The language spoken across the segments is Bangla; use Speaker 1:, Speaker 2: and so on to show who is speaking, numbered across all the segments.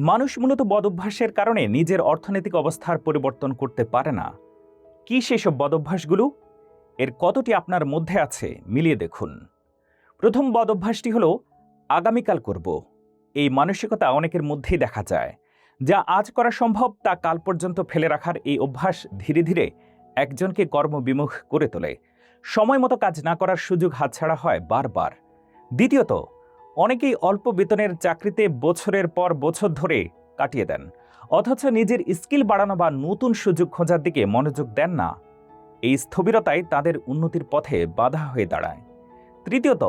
Speaker 1: মানুষ মূলত বদভ্যাসের কারণে নিজের অর্থনৈতিক অবস্থার পরিবর্তন করতে পারে না। কি সেসব বদভ্যাসগুলো? এর কতটি আপনার মধ্যে আছে? মিলিয়ে দেখুন। প্রথম বদভ্যাসটি হলো, আগামীকাল করব। এই মানসিকতা অনেকের মধ্যেই দেখা যায়। যা আজ করা সম্ভব, তা কাল পর্যন্ত ফেলে রাখার এই অভ্যাস ধীরে ধীরে একজনকে কর্মবিমুখ করে তোলে। সময় মতো কাজ না করার সুযোগ হাতছাড়া হয় বারবার। দ্বিতীয়ত অনেকেই অল্প বেতনের চাকরিতে বছরের পর বছর ধরে কাটিয়ে দেন। অথচ নিজের স্কিল বাড়ানো বা নতুন সুযোগ খোঁজার দিকে মনোযোগ দেন না। এই স্থবিরতাই তাদের উন্নতির পথে বাধা হয়ে দাঁড়ায়। তৃতীয়ত,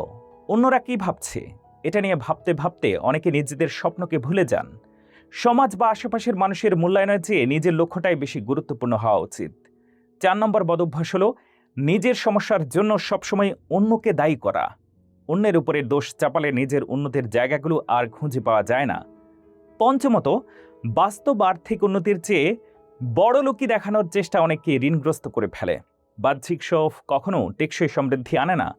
Speaker 1: অন্যরা কি ভাবছে? এটা নিয়ে ভাবতে ভাবতে অনেকে নিজেদের স্বপ্নকে ভুলে যান। সমাজ বা আশেপাশের মানুষের মূল্যায়নের চেয়ে নিজের লক্ষ্যটাই বেশি গুরুত্বপূর্ণ হওয়া উচিত। চার নম্বর বদভ্যাস হল, নিজের সমস্যার জন্য সবসময় অন্যকে দায়ী করা। অন্যের উপরে দোষ চাপালে নিজের উন্নতির জায়গাগুলো আর খুঁজে পাওয়া যায় না। পঞ্চমত, বাস্তব আর্থিক উন্নতির চেয়ে বড় লোকই দেখানোর চেষ্টা অনেককে ঋণগ্রস্ত করে ফেলে। বাহ্যিক শোফ কখনো টেকসই সমৃদ্ধি আনে না।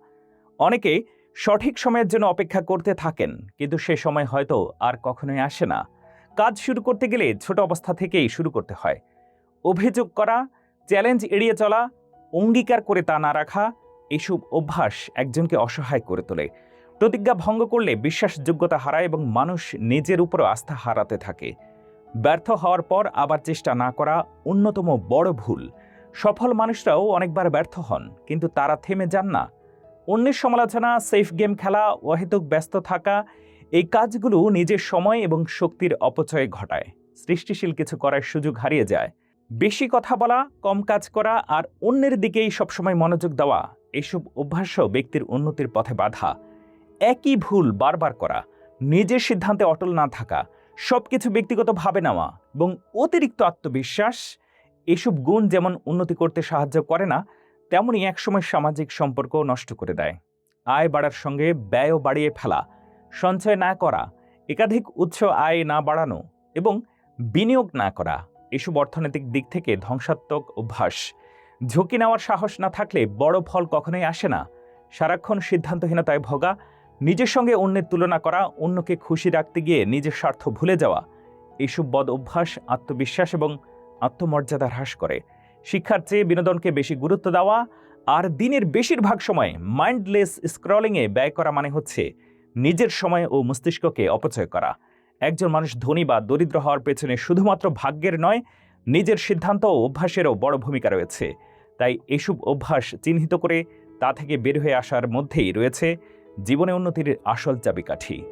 Speaker 1: অনেকে সঠিক সময়ের জন্য অপেক্ষা করতে থাকেন, কিন্তু সে সময় হয়তো আর কখনোই আসে না। কাজ শুরু করতে গেলে ছোট অবস্থা থেকেই শুরু করতে হয়। অভিযোগ করা, চ্যালেঞ্জ এড়িয়ে চলা, অঙ্গীকার করে তা না রাখা এসব অভ্যাস একজনকে অসহায় করে তোলে। প্রতিজ্ঞা ভঙ্গ করলে বিশ্বাসযোগ্যতা হারায় এবং মানুষ নিজের উপরও আস্থা হারাতে থাকে। ব্যর্থ হওয়ার পর আবার চেষ্টা না করা অন্যতম বড় ভুল। সফল মানুষরাও অনেকবার ব্যর্থ হন, কিন্তু তারা থেমে যান না। অন্যের সমালোচনা, সেফ গেম খেলা, অহেতুক ব্যস্ত থাকা, এই কাজগুলো নিজের সময় এবং শক্তির অপচয় ঘটায়। সৃষ্টিশীল কিছু করার সুযোগ হারিয়ে যায়। বেশি কথা বলা, কম কাজ করা আর অন্যের দিকেই সবসময় মনোযোগ দেওয়া এসব অভ্যাসও ব্যক্তির উন্নতির পথে বাধা। একই ভুল বারবার করা, নিজের সিদ্ধান্তে অটল না থাকা সব কিছু ব্যক্তিগতভাবে নেওয়া এবং অতিরিক্ত আত্মবিশ্বাস, এসব গুণ যেমন উন্নতি করতে সাহায্য করে না তেমনই একসময় সামাজিক সম্পর্ক নষ্ট করে দেয়। আয় বাড়ার সঙ্গে ব্যয়ও বাড়িয়ে ফেলা, সঞ্চয় না করা, একাধিক উৎস আয় না বাড়ানো এবং বিনিয়োগ না করা, এসব অর্থনৈতিক দিক থেকে ধ্বংসাত্মক অভ্যাস ঝুঁকি নেওয়ার সাহস না থাকলে বড় ফল কখনোই আসে না। সারাক্ষণ সিদ্ধান্তহীনতায় ভোগা, নিজের সঙ্গে অন্যের তুলনা করা, অন্যকে খুশি রাখতে গিয়ে নিজের স্বার্থ ভুলে যাওয়া এইসব বদ অভ্যাস আত্মবিশ্বাস এবং আত্মমর্যাদা হ্রাস করে। শিক্ষার চেয়ে বিনোদনকে বেশি গুরুত্ব দেওয়া আর দিনের বেশিরভাগ সময় মাইন্ডলেস স্ক্রলিংয়ে ব্যয় করা মানে হচ্ছে নিজের সময় ও মস্তিষ্ককে অপচয় করা। একজন মানুষ ধনী বা দরিদ্র হওয়ার পেছনে শুধুমাত্র ভাগ্যের নয়, নিজের সিদ্ধান্ত ও অভ্যাসেরও বড় ভূমিকা রয়েছে। তাই এসব অভ্যাস চিহ্নিত করে তা থেকে বের হয়ে আসার মধ্যেই রয়েছে জীবনে উন্নতির আসল চাবিকাঠি।